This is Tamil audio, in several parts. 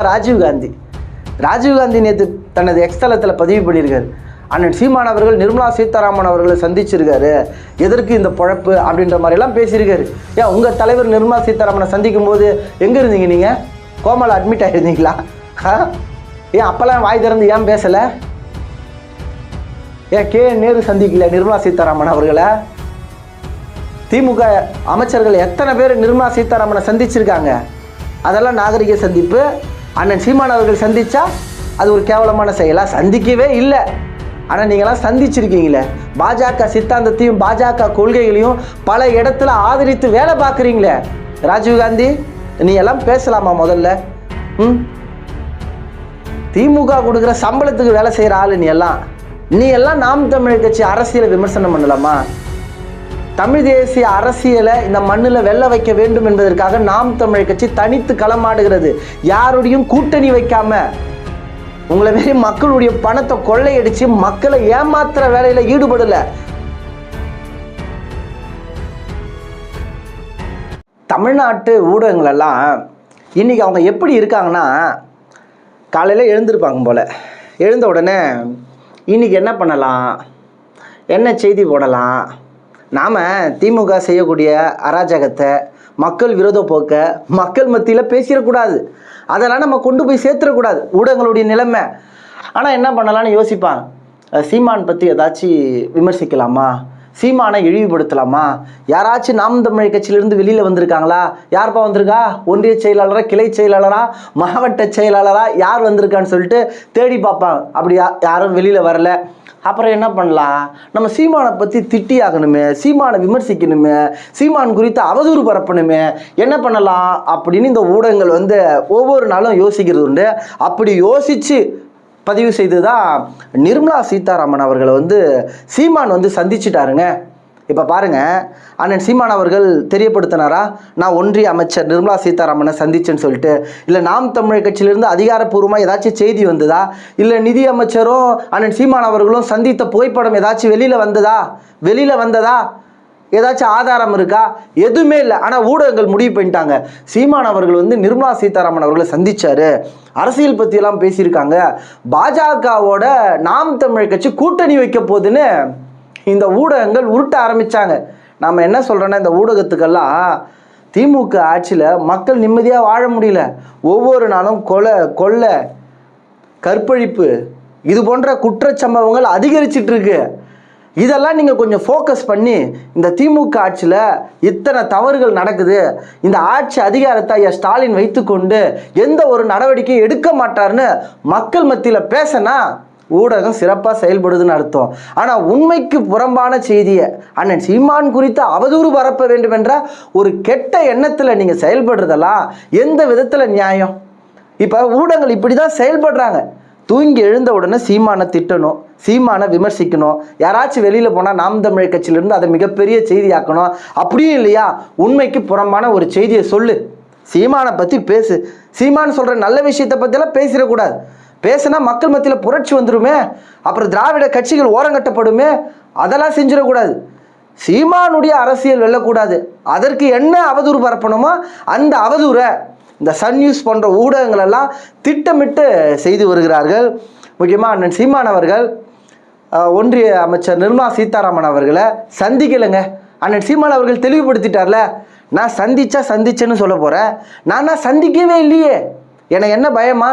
ராஜீவ்காந்தி ராஜீவ்காந்தி நேற்று தனது எக்ஸ்தலத்தில் பதிவு பண்ணியிருக்காரு. அண்ணன் சீமான் அவர்கள் நிர்மலா சீதாராமன் அவர்களை சந்திச்சிருக்காரு. எதற்கு இந்த பொழப்பு அப்படின்ற மாதிரிலாம் பேசியிருக்காரு. ஏன் உங்கள் தலைவர் நிர்மலா சீதாராமனை சந்திக்கும் போது எங்கே இருந்தீங்க நீங்கள் கோமால அட்மிட் ஆகிருந்தீங்களா ஆ? ஏன் அப்போல்லாம் வாய் திறந்து ஏன் பேசலை? ஏன் கே. நேரு சந்திக்கல நிர்மலா சீதாராமன் அவர்களை? திமுக அமைச்சர்கள் எத்தனை பேர் நிர்மலா சீதாராமனை சந்திச்சிருக்காங்க? அதெல்லாம் நாகரிக சந்திப்பு. அண்ணன் சீமான் அவர்கள் சந்தித்தா அது ஒரு கேவலமான செயலாக சந்திக்கவே இல்லை. ஆனால் நீங்களாம் சந்திச்சிருக்கீங்களே. பாஜக சித்தாந்தத்தையும் பாஜக கொள்கைகளையும் பல இடத்துல ஆதரித்து வேலை பார்க்குறீங்களே. ராஜீவ்காந்தி நீ எல்லாம் பேசலாமா முதல்ல? ம்? திமுக கொடுக்குற சம்பளத்துக்கு வேலை செய்கிற ஆள் நீ எல்லாம். நீ எல்லாம் நாம் தமிழர் கட்சி அரசியலை விமர்சனம் பண்ணலாமா? தமிழ் தேசிய அரசியலை இந்த மண்ணில் வெல்ல வைக்க வேண்டும் என்பதற்காக நாம் தமிழர் கட்சி தனித்து களமாடுகிறது. யாருடையும் கூட்டணி வைக்காம உங்களை மாரி மக்களுடைய பணத்தை கொள்ளையடிச்சு மக்களை ஏமாத்துற வேலையில ஈடுபடல. தமிழ்நாட்டு ஊடகங்கள் எல்லாம் இன்னைக்கு அவங்க எப்படி இருக்காங்கன்னா காலையில் எழுந்திருப்பாங்க போல. எழுந்த உடனே இன்னைக்கு என்ன பண்ணலாம்? என்ன செய்தி போடலாம்? நாம் திமுக செய்யக்கூடிய அராஜகத்தை மக்கள் விரோத போக்க மக்கள் மத்தியில் பேசிடக்கூடாது. அதெல்லாம் நம்ம கொண்டு போய் சேர்த்துடக்கூடாது. ஊடகங்களுடைய நிலைமை. ஆனால் என்ன பண்ணலாம்னு யோசிப்பாங்க. சீமான் பற்றி ஏதாச்சும் விமர்சிக்கலாமா? சீமானை இழிவுபடுத்தலாமா? யாராச்சும் நாம் தமிழ் கட்சியிலிருந்து வெளியில் வந்திருக்காங்களா? யார்ப்பா வந்திருக்கா? ஒன்றிய செயலாளரா கிளை செயலாளரா மாவட்ட செயலாளரா யார் வந்திருக்கான்னு சொல்லிட்டு தேடி பார்ப்பாங்க. அப்படி யாரும் வெளியில் வரல. அப்புறம் என்ன பண்ணலாம்? நம்ம சீமானை பற்றி திட்டி ஆகணுமே சீமானை விமர்சிக்கணுமே சீமான் குறித்து அவதூறு பரப்பணுமே என்ன பண்ணலாம்? அப்படின்னு இந்த ஊடகங்கள் வந்து ஒவ்வொரு நாளும் யோசிக்கிறது உண்டு. அப்படி யோசித்து பதிவு செய்து தான் நிர்மலா சீதாராமன் அவர்களை வந்து சீமான் வந்து சந்திச்சிட்டாருங்க. இப்போ பாருங்க அண்ணன் சீமான் அவர்கள் தெரியப்படுத்தினாரா? நான் ஒன்றிய அமைச்சர் நிர்மலா சீதாராமனை சந்திச்சேன்னு சொல்லிட்டு. இல்லை நாம் தமிழ் கட்சியிலிருந்து அதிகாரப்பூர்வமாக ஏதாச்சும் செய்தி வந்ததா? இல்லை நிதி அமைச்சரும் அண்ணன் சீமான் அவர்களும் சந்தித்த புகைப்படம் ஏதாச்சும் வெளியில் வந்ததா? வெளியில் வந்ததா? ஏதாச்சும் ஆதாரம் இருக்கா? எதுவுமே இல்லை. ஆனால் ஊடகங்கள் முடிவு பண்ணிட்டாங்க. சீமான் அவர்கள் வந்து நிர்மலா சீதாராமன் அவர்களை சந்தித்தார் அரசியல் பற்றியெல்லாம் பேசியிருக்காங்க. பாஜகவோட நாம் தமிழ் கட்சி கூட்டணி வைக்க போகுதுன்னு இந்த ஊடகங்கள் உருட்ட ஆரம்பித்தாங்க நம்ம என்ன சொல்கிறோன்னா இந்த ஊடகத்துக்கெல்லாம் திமுக ஆட்சியில் மக்கள் நிம்மதியாக வாழ முடியல. ஒவ்வொரு நாளும் கொலை கொள்ளை கற்பழிப்பு இது போன்ற குற்றச்சம்பவங்கள் அதிகரிச்சிட்டு இருக்கு. இதெல்லாம் நீங்கள் கொஞ்சம் ஃபோக்கஸ் பண்ணி இந்த திமுக ஆட்சியில் இத்தனை தவறுகள் நடக்குது. இந்த ஆட்சி அதிகாரத்தை ஐயா ஸ்டாலின் வைத்துக்கொண்டு எந்த ஒரு நடவடிக்கையும் எடுக்க மாட்டார்னு மக்கள் மத்தியில் பேசினா ஊடகம் சிறப்பாக செயல்படுதுன்னு அர்த்தம். ஆனால் உண்மைக்கு புறம்பான செய்தியை அண்ணன் சீமான் குறித்து அவதூறு பரப்ப வேண்டுமென்றால் ஒரு கெட்ட எண்ணத்தில் நீங்கள் செயல்படுறதெல்லாம் எந்த விதத்தில் நியாயம்? இப்போ ஊடகங்கள் இப்படி தான் செயல்படுறாங்க. தூங்கி எழுந்த உடனே சீமானை திட்டணும் சீமானை விமர்சிக்கணும். யாராச்சும் வெளியில் போனால் நாம் தமிழ் கட்சியிலேருந்து அதை மிகப்பெரிய செய்தியாக்கணும். அப்படியும் இல்லையா? உண்மைக்கு புறம்பான ஒரு செய்தியை சொல்லு. சீமானை பற்றி பேசு. சீமான் சொல்கிற நல்ல விஷயத்தை பற்றியெல்லாம் பேசிடக்கூடாது. பேசுனா மக்கள் மத்தியில் புரட்சி வந்துருமே அப்புறம் திராவிட கட்சிகள் ஓரங்கட்டப்படுமே அதெல்லாம் செஞ்சிடக்கூடாது. சீமானுடைய அரசியல் வெல்லக்கூடாது. அதற்கு என்ன அவதூறு பரப்பணுமோ அந்த அவதூறை இந்த சன் நியூஸ் போன்ற ஊடகங்கள் எல்லாம் திட்டமிட்டு செய்து வருகிறார்கள். முக்கியமாக அண்ணன் சீமான் அவர்கள் ஒன்றிய அமைச்சர் நிர்மலா சீதாராமன் அவர்களை சந்திக்கலைங்க. அண்ணன் சீமான் அவர்கள் தெளிவுபடுத்திட்டார்ல நான் சந்திச்சா சந்திச்சேன்னு சொல்ல போகிறேன் நான் நான் சந்திக்கவே இல்லையே. எனக்கு என்ன பயமா?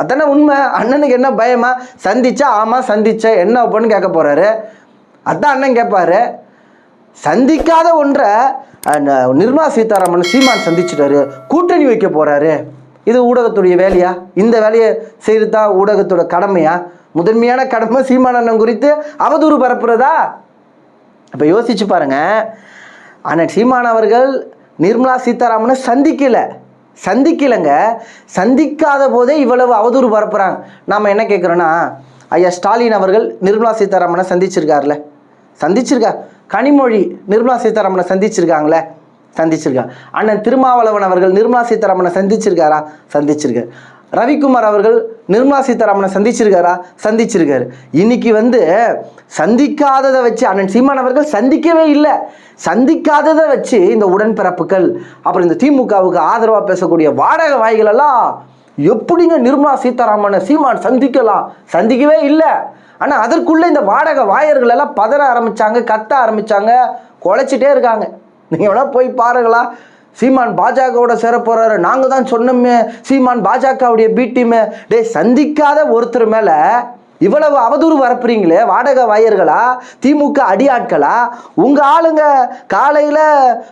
அதானே உண்மை? அண்ணனுக்கு என்ன பயமா? சந்திச்சா ஆமாம் சந்திச்சேன் என்ன அப்படின்னு கேட்க போகிறாரு அதான் அண்ணன் கேட்பாரு. சந்திக்காத ஒன்றை நிர்மலா சீதாராமன் சீமான் சந்திச்சிட்டாரு. கூட்டணி வைக்க போறாரு. இது ஊடகத்துடைய வேலையா? இந்த வேலையை செய்கிறது தான் ஊடகத்தோட கடமையா? முதன்மையான கடமை சீமான் அண்ணன் குறித்து அவதூறு பரப்புறதா? இப்போ யோசிச்சு பாருங்க. அண்ணன் சீமான் அவர்கள் நிர்மலா சீதாராமனை சந்திக்கலை. சந்திக்கலைங்க. சந்திக்காத போதே இவ்வளவு அவதூறு பரப்புகிறாங்க நாம் என்ன கேட்குறோன்னா ஐயா ஸ்டாலின் அவர்கள் நிர்மலா சீதாராமனை சந்திச்சிருக்கார்ல. சந்திச்சிருக்கா? கனிமொழி நிர்மலா சீதாராமனை சந்திச்சிருக்காங்களே. சந்திச்சிருக்காங்க அண்ணன் திருமாவளவன் அவர்கள் நிர்மலா சீதாராமனை சந்திச்சிருக்காரா? சந்திச்சிருக்காரு. ரவிக்குமார் அவர்கள் நிர்மலா சீதாராமனை சந்திச்சிருக்காரா? சந்திச்சிருக்காரு. இன்னைக்கு வந்து சந்திக்காததை வச்சு அண்ணன் சீமான் அவர்கள் சந்திக்கவே இல்லை. சந்திக்காததை வச்சு இந்த உடன்பிறப்புகள் அப்புறம் இந்த திமுகவுக்கு ஆதரவாக பேசக்கூடிய வாடகை வாய்கள் எல்லாம் எப்படிங்க நிர்மலா சீதாராமனை சீமான் சந்திக்கலாம்? சந்திக்கவே இல்லை. ஆனால் அதற்குள்ளே இந்த வாடகை வாயர்கள் எல்லாம் பதற ஆரம்பிச்சாங்க கத்த ஆரம்பித்தாங்க குலைச்சிட்டே இருக்காங்க. நீங்கள் வேணால் போய் பாருங்களா. சீமான் பாஜகவோட சேர போறாரு நாங்கள் தான் சொன்னோமே சீமான் பாஜகவுடைய பி டீமு டே சந்திக்காத ஒருத்தர் மேலே இவ்வளவு அவதூறு வரப்புறீங்களே வாடகை வாயர்களா திமுக அடியாட்களா? உங்க ஆளுங்க காலையில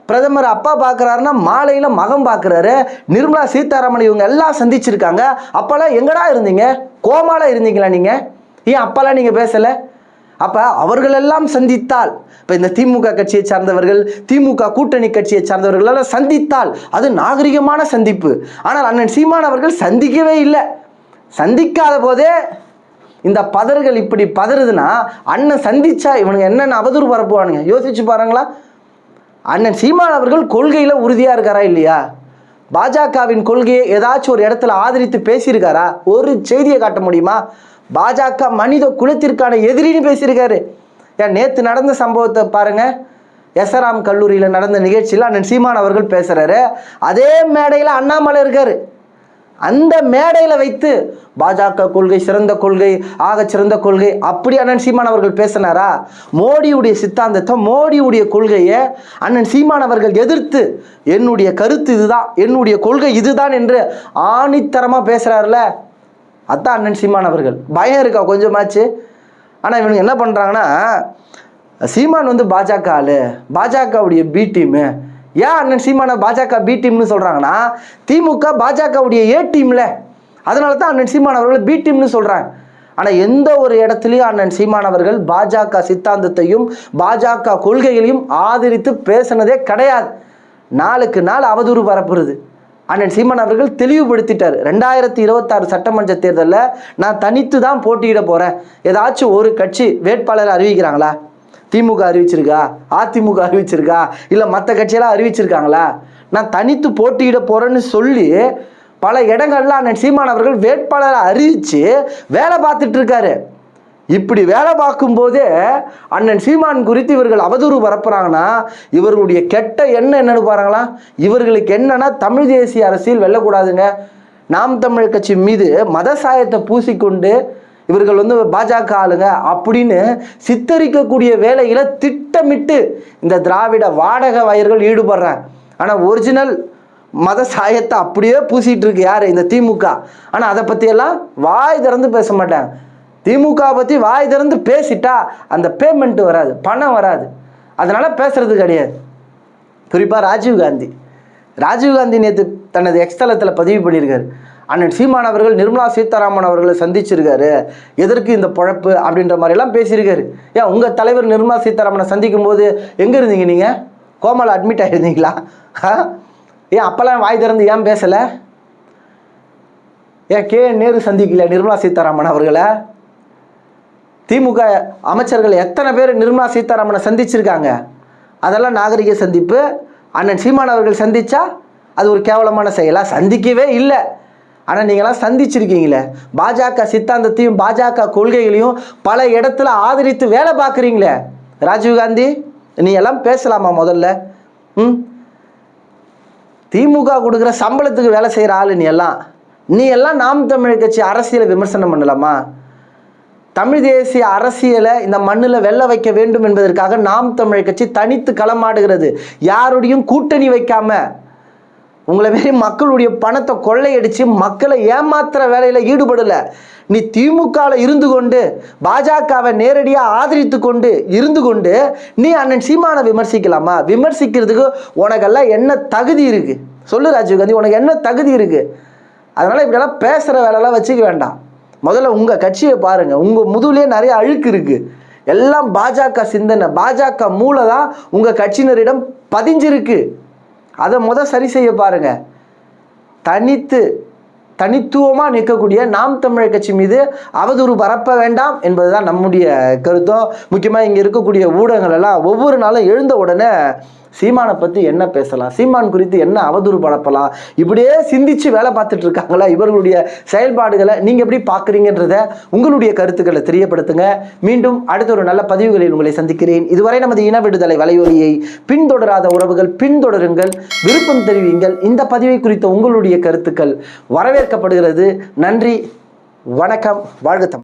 பிரதமர் அப்பா பார்க்கறாருன்னா மாலையில மகன் பார்க்கறாரு நிர்மலா சீதாராமன் இவங்க எல்லாம் சந்திச்சிருக்காங்க. அப்பெல்லாம் எங்கடா இருந்தீங்க? கோமால இருந்தீங்களா நீங்க? ஏன் அப்பெல்லாம் நீங்க பேசலை? அப்போ அவர்களெல்லாம் சந்தித்தால் இப்போ இந்த திமுக கட்சியை சார்ந்தவர்கள் திமுக கூட்டணி கட்சியை சார்ந்தவர்கள் எல்லாம் சந்தித்தால் அது நாகரிகமான சந்திப்பு. ஆனால் அண்ணன் சீமான் அவர்கள் சந்திக்கவே இல்லை. சந்திக்காத போதே இந்த பதறுகள் இப்படி பதறுதுன்னா அண்ணன் சந்திச்சா இவனுங்க என்னென்ன அவதூறு பரப்புவானுங்க யோசிச்சு பாருங்களா. அண்ணன் சீமான் அவர்கள் கொள்கையில் உறுதியாக இருக்காரா இல்லையா? பாஜகவின் கொள்கையை ஏதாச்சும் ஒரு இடத்துல ஆதரித்து பேசியிருக்காரா? ஒரு செய்தியை காட்ட முடியுமா? பாஜக மனித குலத்திற்கான எதிரின்னு பேசியிருக்காரு. ஏன் நேற்று நடந்த சம்பவத்தை பாருங்கள் எஸ்ஆர்எம் கல்லூரியில் நடந்த நிகழ்ச்சியில் அண்ணன் சீமான் அவர்கள் பேசுகிறாரு அதே மேடையில் அண்ணாமலை இருக்கார். அந்த மேடையில் வைத்து பாஜக கொள்கை சிறந்த கொள்கை ஆக சிறந்த கொள்கை அப்படி அண்ணன் சீமான் அவர்கள் பேசினாரா? மோடியுடைய சித்தாந்தத்தை மோடியுடைய கொள்கையை அண்ணன் சீமான் அவர்கள் எதிர்த்து என்னுடைய கருத்து இதுதான் என்னுடைய கொள்கை இதுதான் என்று ஆணித்தரமாக பேசுகிறாருல அதான் அண்ணன் சீமான் அவர்கள். பயம் இருக்கா? கொஞ்சமாச்சு. ஆனால் இவனுங்க என்ன பண்ணுறாங்கன்னா சீமான் வந்து பாஜக ஆளு. பாஜகவுடைய பி டீமு ஏன் அண்ணன் சீமானை பாஜக பி டீம்னு சொல்கிறாங்கன்னா திமுக பாஜகவுடைய ஏ டீமில் அதனால தான் அண்ணன் சீமான் அவர்கள் பி டீம்னு சொல்கிறாங்க ஆனால் எந்த ஒரு இடத்துலையும் அண்ணன் சீமான் அவர்கள் பாஜக சித்தாந்தத்தையும் பாஜக கொள்கைகளையும் ஆதரித்து பேசினதே கிடையாது. நாளுக்கு நாள் அவதூறு பரப்புறது. அண்ணன் சீமான் அவர்கள் தெளிவுபடுத்திட்டார். ரெண்டாயிரத்தி இருபத்தாறு சட்டமன்ற தேர்தலில் நான் தனித்து தான் போட்டியிட போகிறேன் ஏதாச்சும் ஒரு கட்சி வேட்பாளரை அறிவிக்கிறாங்களா? திமுக அறிவிச்சிருக்கா? அதிமுக அறிவிச்சிருக்கா? இல்லை மற்ற கட்சியெல்லாம் அறிவிச்சிருக்காங்களா? நான் தனித்து போட்டியிட போகிறேன்னு சொல்லி பல இடங்கள்ல அண்ணன் சீமான் அவர்கள் வேட்பாளரை அறிவித்து வேலை பார்த்துட்டு இருக்காரு. இப்படி வேலை பார்க்கும்போதே அண்ணன் சீமான் குறித்து இவர்கள் அவதூறு பரப்புறாங்கன்னா இவர்களுடைய கெட்ட எண்ணம் என்னன்னு பாருங்களா? இவர்களுக்கு என்னன்னா தமிழ் தேசிய அரசியல் வெல்லக்கூடாதுங்க. நாம் தமிழ் கட்சி மீது மத சாயத்தை பூசிக்கொண்டு இவர்கள் வந்து பாஜக ஆளுங்க அப்படின்னு சித்தரிக்கக்கூடிய வேலைகளை திட்டமிட்டு இந்த திராவிட வாடக வயர்கள் ஈடுபடுறாங்க. ஆனால் ஒரிஜினல் மத சாயத்தை அப்படியே பூசிட்டு இருக்கு யார்? இந்த திமுக. ஆனால் அதை பற்றியெல்லாம் வாய் திறந்து பேச மாட்டாங்க. திமுக பற்றி வாய் திறந்து பேசிட்டா அந்த பேமெண்ட்டு வராது பணம் வராது. அதனால் பேசுகிறது கிடையாது. குறிப்பாக ராஜீவ்காந்தி ராஜீவ்காந்தி நேற்று தனது எக்ஸ்தலத்தில் பதிவு பண்ணியிருக்காரு. அண்ணன் சீமான் அவர்கள் நிர்மலா சீதாராமன் அவர்களை சந்திச்சிருக்காரு. எதற்கு இந்த பொழப்பு அப்படின்ற மாதிரிலாம் பேசியிருக்காரு. ஏன் உங்கள் தலைவர் நிர்மலா சீதாராமனை சந்திக்கும் போது எங்கே இருந்தீங்க நீங்கள் கோமலை அட்மிட் ஆகிருந்தீங்களா ஆ? ஏன் அப்போல்லாம் வாய் திறந்து ஏன் பேசலை? ஏன் கே நேரு சந்திக்கல நிர்மலா சீதாராமன் அவர்களை? திமுக அமைச்சர்கள் எத்தனை பேர் நிர்மலா சீதாராமனை சந்திச்சிருக்காங்க? அதெல்லாம் நாகரிக சந்திப்பு. அண்ணன் சீமான் அவர்கள் சந்தித்தா அது ஒரு கேவலமான செயலாக சந்திக்கவே இல்லை. ஆனால் நீங்களாம் சந்திச்சிருக்கீங்களே. பாஜக சித்தாந்தத்தையும் பாஜக கொள்கைகளையும் பல இடத்துல ஆதரித்து வேலை பார்க்குறீங்களே. ராஜீவ்காந்தி நீ எல்லாம் பேசலாமா முதல்ல? ம்? திமுக கொடுக்குற சம்பளத்துக்கு வேலை செய்கிற ஆள் நீ எல்லாம். நீ எல்லாம் நாம் தமிழர் கட்சி அரசியலை விமர்சனம் பண்ணலாமா? தமிழ் தேசிய அரசியலை இந்த மண்ணில் வெல்ல வைக்க வேண்டும் என்பதற்காக நாம் தமிழ் கட்சி தனித்து களமாடுகிறது. யாருடையும் கூட்டணி வைக்காம உங்களை மாரி மக்களுடைய பணத்தை கொள்ளையடிச்சு மக்களை ஏமாத்துற வேலையில் ஈடுபடலை. நீ திமுகவில் இருந்து கொண்டு பாஜகவை நேரடியாக ஆதரித்து கொண்டு இருந்து கொண்டு நீ அண்ணன் சீமானை விமர்சிக்கலாமா? விமர்சிக்கிறதுக்கு உனக்கெல்லாம் என்ன தகுதி இருக்குது சொல்லு ராஜீவ்காந்தி உனக்கு என்ன தகுதி இருக்குது அதனால் இப்படியெல்லாம் பேசுகிற வேலையெல்லாம் வச்சுக்க வேண்டாம். முதல்ல உங்கள் கட்சியை பாருங்கள் உங்கள் முதுகுலேயே நிறைய அழுக்கு இருக்குது எல்லாம் பாஜக சிந்தனை. பாஜக மூளை தான் உங்கள் கட்சியினரிடம் பதிஞ்சிருக்கு. அதை முத சரி செய்ய பாருங்கள் தனித்து தனித்துவமாக நிற்கக்கூடிய நாம் தமிழர் கட்சி மீது அவதூறு பரப்ப வேண்டாம் என்பது தான் நம்முடைய கருத்தும் முக்கியமாக இங்கே இருக்கக்கூடிய ஊடகங்கள் எல்லாம் ஒவ்வொரு நாளும் எழுந்த உடனே சீமானை பற்றி என்ன பேசலாம்? சீமான் குறித்து என்ன அவதூறு படப்பலாம் இப்படியே சிந்திச்சு வேலை பார்த்துட்டு இருக்காங்களா? இவர்களுடைய செயல்பாடுகளை நீங்கள் எப்படி பார்க்குறீங்கன்றத உங்களுடைய கருத்துக்களை தெரியப்படுத்துங்க. மீண்டும் அடுத்த ஒரு நல்ல பதிவுகளில் உங்களை சந்திக்கிறேன். இதுவரை நமது இன விடுதலை வலையொலியை பின்தொடராத உறவுகள் பின்தொடருங்கள். விருப்பம் தெரிவிங்கள் இந்த பதிவை குறித்த உங்களுடைய கருத்துக்கள் வரவேற்கப்படுகிறது. நன்றி. வணக்கம். வாழ்க